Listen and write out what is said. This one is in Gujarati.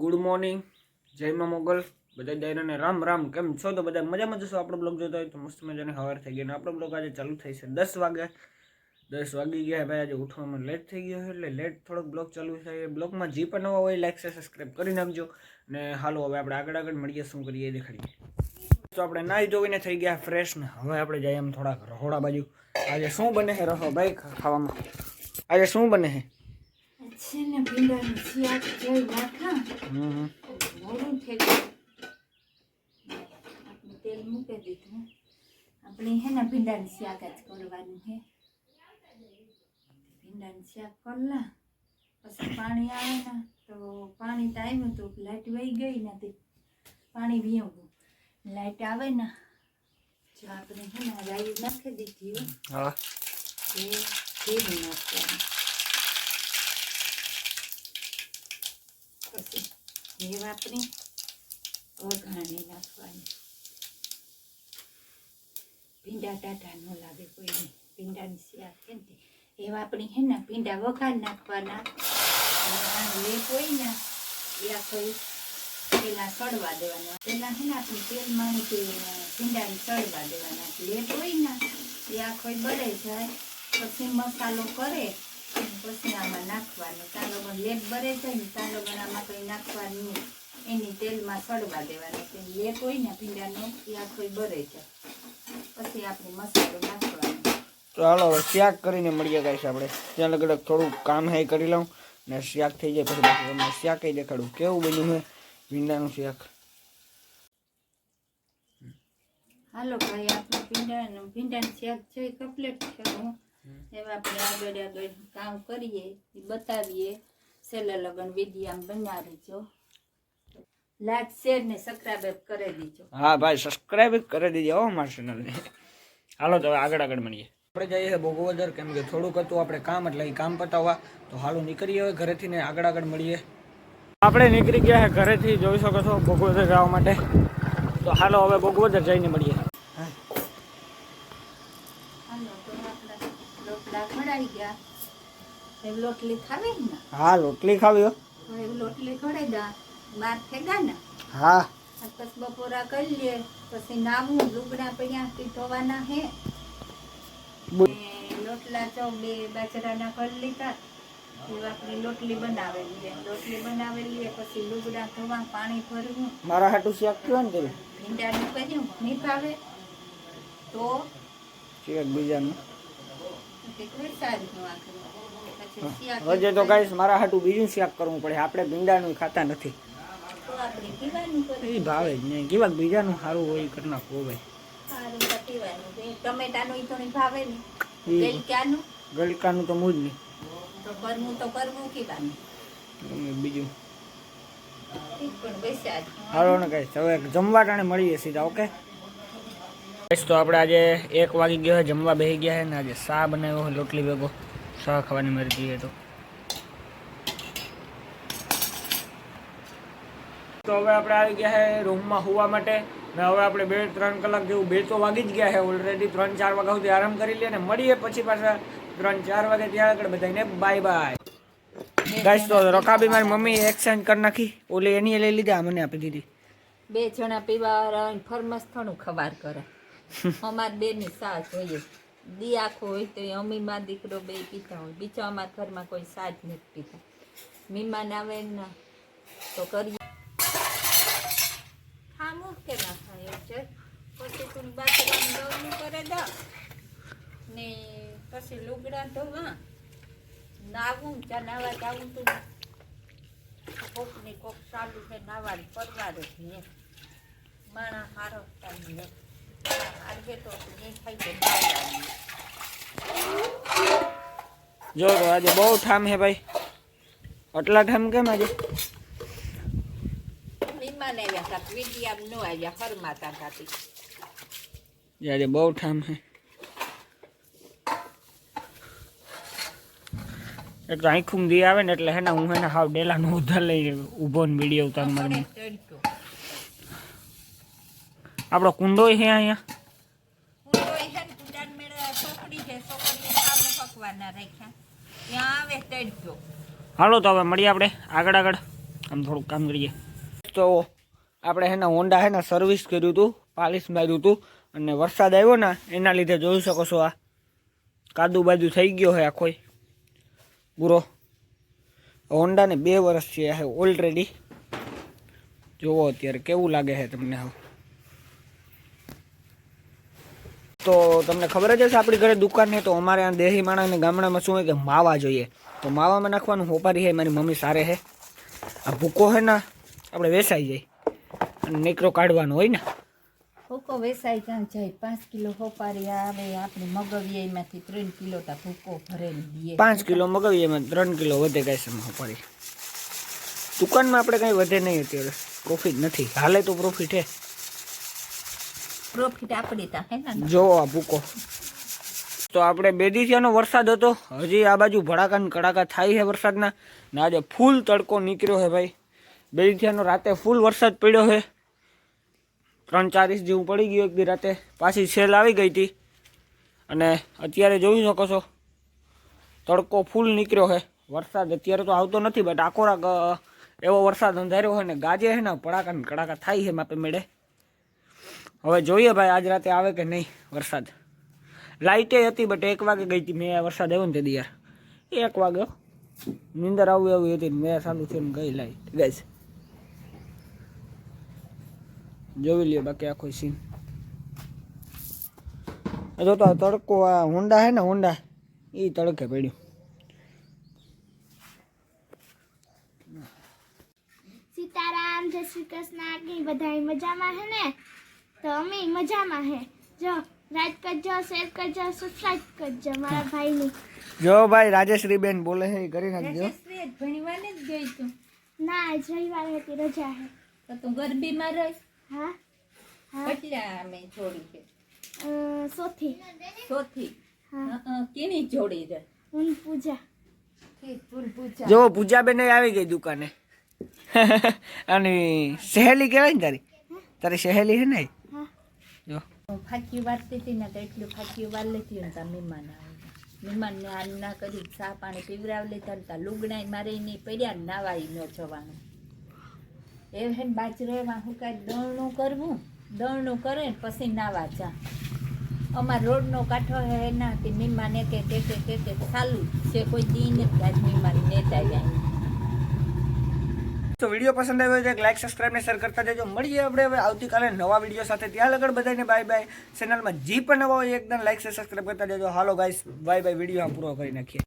ગુડ મોર્નિંગ જય મા મોગલ. બધા ડાયરાને રામ રામ. કેમ છો તો બધા મજામાં જશો? આપણો બ્લોગ જોતા હોય તો મસ્ત મજાની હવાર થઈ ગઈ અને આપણો બ્લોગ આજે ચાલુ થઈ છે દસ વાગે. દસ વાગી ગયા ભાઈ, આજે ઉઠવામાં લેટ થઈ ગયો એટલે લેટ થોડોક બ્લોગ ચાલુ થાય બ્લોગમાં જે પણ નવા હોય લાઈક છે સબસ્ક્રાઈબ કરી નાખજો. અને હાલો હવે આપણે આગળ આગળ મળીએ, શું કરીએ દેખાડીએ. તો આપણે નાહી ધોઈને થઈ ગયા ફ્રેશ ને હવે આપણે જઈએ એમ થોડાક રહોડા બાજુ. આજે શું બને છે? રહો ભાઈ, ખાવામાં. આજે શું બને છે? છે ને ભીંડાની શિયાળ જેવું નાખા મોડું થઈ ગયું આપણે તેલ મૂકી દીધું આપણે હે ને ભીંડાનું શાક જ કરવાનું છે ભીંડાનું શાક કરલા પછી પાણી આવે ને તો પાણી તો આવ્યું તો લાઈટ વહી ગઈ નથી પાણી વીવું લાઈટ આવે ને જો આપણે હે ને રાઈ નાખી દીધી હો. હા એ નાખવાનું પછી એ વાપરી વઘાણી નાખવાની. ભીંડા ટાટા ન લાગે કોઈને. ભીંડાની શિયા છે ને. એ વાપરી હે ને ભીંડા વઘાર નાખવાના. લેપ હોય ને એ આખો પેલા સડવા દેવાના. પેલા હે ને આપણે તેલ માણી કે ભીંડાને સડવા દેવાના. લેપ હોય ને એ આખો બળે જાય. પછી મસાલો કરે. પછી આમાં નાખવાનું. તાંડો લેપ બરે છે ને તાંડો આમાં કંઈ નાખવાનું એની તેલમાં સડવા દેવાનું. કે લેપ હોય ને ભીંડાનો એ આખો બરે છે. પછી આપણે મસાલો નાખવાનો. તો હાલો હવે શાક કરીને મળીએ ગાઈશ આપણે. ત્યાં લગડ થોડું કામ હે કરી લઉં ને શાક થઈ જાય પછી બાકી તમને શાક દેખાડું. કેવું બન્યું છે ભીંડાનું શાક? હાલો ભાઈ આપણે ભીંડાનું ભીંડાનું શાક છે કપલેટ છે. હું એમાં આપણે આગળ આગળ કામ કરીએ એ બતાવીએ. છેલ્લે લગન આમ બનાવી જો લાઈક શેર ને સબસ્ક્રાઇબ કરી દીજો. હા ભાઈ સબસ્ક્રાઇબ કરી દીજો હો મારા ચેનલને હાલો તો હવે આગળ આગળ મળીએ. આપણે જઈએ છીએ બોગોદર કેમ કે થોડુંક હતું આપણે કામ એટલે એ કામ પતાવવા. તો હાલો નીકળીએ હવે ઘરેથી ને આગળ આગળ મળીએ. આપણે નીકળી ગયા છે ઘરેથી જોઈ શકો છો બોગોદર જવા માટે. તો હાલો હવે બોગવદર જઈને મળીએ હાલો તો આપણા ગયા. એ લોટલી ખાવી ને? હા હો. એ લોટલી ઘડાઈ દા. બાર ને? હા. આ બપોરા કરી લે પછી નાવું લુગડા પૈયાથી ધોવાના હે. લોટલા ચો બે બાજરાના કરી લીધા. આપણે લોટલી બનાવેલી લોટલી બનાવેલી પછી લુગડા ધોવા પાણી ભરવું. મારા હાટું શાક કયો ને? તેલું ભીંડાનું કર્યું નહીં ભાવે તો? શાક બીજાનું તે કોઈ સારું આખરું પછી શિયાળ હજે તો ગાઈસ મારા હાટું બીજું શાક કરવું પડે. આપણે ભીંડાનું ખાતા નથી. એ ભાવે જ નહીં. કેવાક બીજાનું સારું હોય કરી નાખવું ભાઈ સારું તો પીવાનું. છે ટમેટાનું તો નહીં ભાવે ને. ગલકાનું? તો મૂજ નહીં. તો કરવું તો કરવું કીવાનું. બીજું. હાલો ને ગાઈસ હવે જમવા ટાણે મળીએ સીધા ઓકે? તો આપણે આજે એક વાગી ગયો જમવા બેસી ગયા છે ને આજે શા બનાવ્યો હોય રોટલી ભેગો. શા ખાવાની મરજી છે તો. તો હવે આપણે આવી ગયા છે રૂમમાં હોવા માટે ને હવે આપણે બે ત્રણ કલાક જેવું બે તો વાગી જ ગયા છે ઓલરેડી ત્રણ ચાર વાગ્યા સુધી આરામ કરી લઈએ ને મળીએ પછી પાછા ત્રણ ચાર વાગે ત્યાં આગળ બધાને બાય બાય ગાઈસ તો રકાબી મારી મમ્મી એક્સચેન્જ કરી નાખી. ઓલી એની લઈ લીધા, મને આપી દીધી. બે જણા પીવા ફરમસ થોડું ખબર કરે. અમાર બે ની સાસ જોઈએ દી આખો હોય તો એ અમી માં દીકરો બે પીતા હોય. બીજા અમારા ઘરમાં કોઈ સાજ નથી પીતા. મીમાન આવે ને તો કરીએ. મૂક કે ના થાય છે? પછી તું બાથરૂમ દોડનું કરે દા. ને પછી લુગડા ધોવા. નાવું ચા નાવા જાવું તું. કોક ને કોક ચાલુ છે નાવાની પરવાર જ માણા હારો ચાલી જો આજે બહુ ઠામ હે ભાઈ. આટલા ઠામ કેમ આજે? આજે બહુ ઠામ હે એક તો આંખું દી આવે ને એટલે હે ને હું હે ને હાવ ડેલાનો ઉધાર લઈ ઊભો ને વીડિયો ઉતાર મારી આપણો કુંડો હે અહીંયા હું તો એ છે ને કુંડાન મેળા છોકરી છે છોકરીને સામે પકવાના રાખ્યા કુંડો છે અહીંયા હાલો તો હવે મળીએ આપણે આગળ આગળ. આમ થોડુંક કામ કરીએ. તો આપણે હેને હોન્ડા હેને સર્વિસ કર્યું હતું પાલિશ માર્યું હતું અને વરસાદ આવ્યો ને એના લીધે જોઈ શકો છો આ કાદુ બાજુ થઈ ગયો છે આખોય. પૂરો. હોન્ડાને બે વર્ષ છે છે ઓલરેડી જોવો અત્યારે કેવું લાગે છે તમને હવે તો તમને ખબર જ હશે આપણી ઘરે દુકાન છે તો અમારે આ દેહી માણસને ગામડામાં શું હોય કે માવા જોઈએ. તો માવામાં નાખવાનું હોપારી છે મારી મમ્મી સારે હે આ ભૂકો છે ને આપણે વેસાઈ જાય. અને નીકળો કાઢવાનો હોય ને. ભૂકો વેસાઈ ત્યાં જાય. પાંચ કિલો હોપારી આવે આપણે મગવિયામાંથી ત્રણ કિલો તા ભૂકો ભરેલી દઈએ. પાંચ કિલો મગાવીએ એમાં ત્રણ કિલો વધે સમય હોપારી. દુકાનમાં આપણે કંઈ વધે નહીં અત્યારે. પ્રોફિટ નથી. હાલે તો પ્રોફિટ છે. પ્રોફિટ આપણી તા હે ને? જો આ ભૂકો. તો આપણે બેદીથિયાનો વરસાદ હતો. હજી આ બાજુ ભડાકા કડાકા થાય છે વરસાદના. ને આજે ફૂલ તડકો નીકળ્યો છે ભાઈ. બેદીથિયાનો રાતે ફૂલ વરસાદ પડ્યો છે. ત્રણ ચાર જેવું પડી ગયું એક દી રાતે. પાછી સેલ આવી ગઈ હતી. અને અત્યારે જોઈ શકો છો, તડકો ફૂલ નીકળ્યો છે. વરસાદ અત્યારે તો આવતો નથી બટ આખો એવો વરસાદ અંધાર્યો હોય ને ગાજે છે ને ભડાકા કડાકા થાય છે માપે મેળે. હવે જોઈએ ભાઈ, આજ રાતે આવે કે નહીં વરસાદ? લાઇટે હતી બટ એક વાગે ગઈ હતી. મેં વરસાદ આવ્યો ને તે યાર એક વાગે. નિંદર આવી આવી હતી મેં ચાલુ થઈને ગઈ લાઈટ ગઈ. જોઈ લઈએ બાકી આખો સીન જો તો તડકો, આ હોન્ડા હે ને હોન્ડા એ તડકે પડ્યું. સીતારામ, જય શ્રી કૃષ્ણ. આગી બધા મજામાં હે ને? તો અમે મજામાં હે. જો લાઈક કરજો શેર કરજો સબસ્ક્રાઇબ કરજો મારા ભાઈની. જો ભાઈ રાજેશ્રી બેન બોલે હે કરી નાખજો. રાજેશ્રી ભણવાને જ ગઈ તું. ના આજ રવિવાર હતી રજા હે. તો તું ગરબીમાં રહી હા? હા. કેટલા અમે જોડી છે? સોથી. સોથી? હા. કેની જોડી છે? હું પૂજા. જો પૂજા. બેન આવી ગઈ દુકાને. અને સહેલી કહેવાય ને તારી? તારી સહેલી હે ને? ફાકી વાળતી હતી ને તો એટલું ફાકી વાર લેતી ને ત્યાં મહેમાન આવે મહેમાનને આમ ના કરી ચા પાણી પીવરાવ લેતા ને ત્યાં લુગડાઈ મારે નહીં પડ્યા ને નાવાઈ ન જવાનું. એ હે ને બાજરો હું કાંઈ દળનું કરવું? દળનું કરે ને પછી નાવા જા. અમાર રોડનો કાંઠો હે એનાથી મહેમાન કે કે કે કે ચાલુ છે. કોઈ દી નથી આજ મહેમાન નેતા જાય. તો વીડિયો પસંદ આવ્યો છે લાઈક સબસ્ક્રાઇબ ને શેર કરતા જજો. મળીએ આપણે હવે આવતીકાલે નવા વીડિયો સાથે. ત્યાં લગડ બધાને બાય બાય ચેનલમાં જે પણ નવા હોય એકદમ લાઈક સબસ્ક્રાઇબ કરતા જજો. Hello guys bye bye video પૂરો કરી નાખીએ.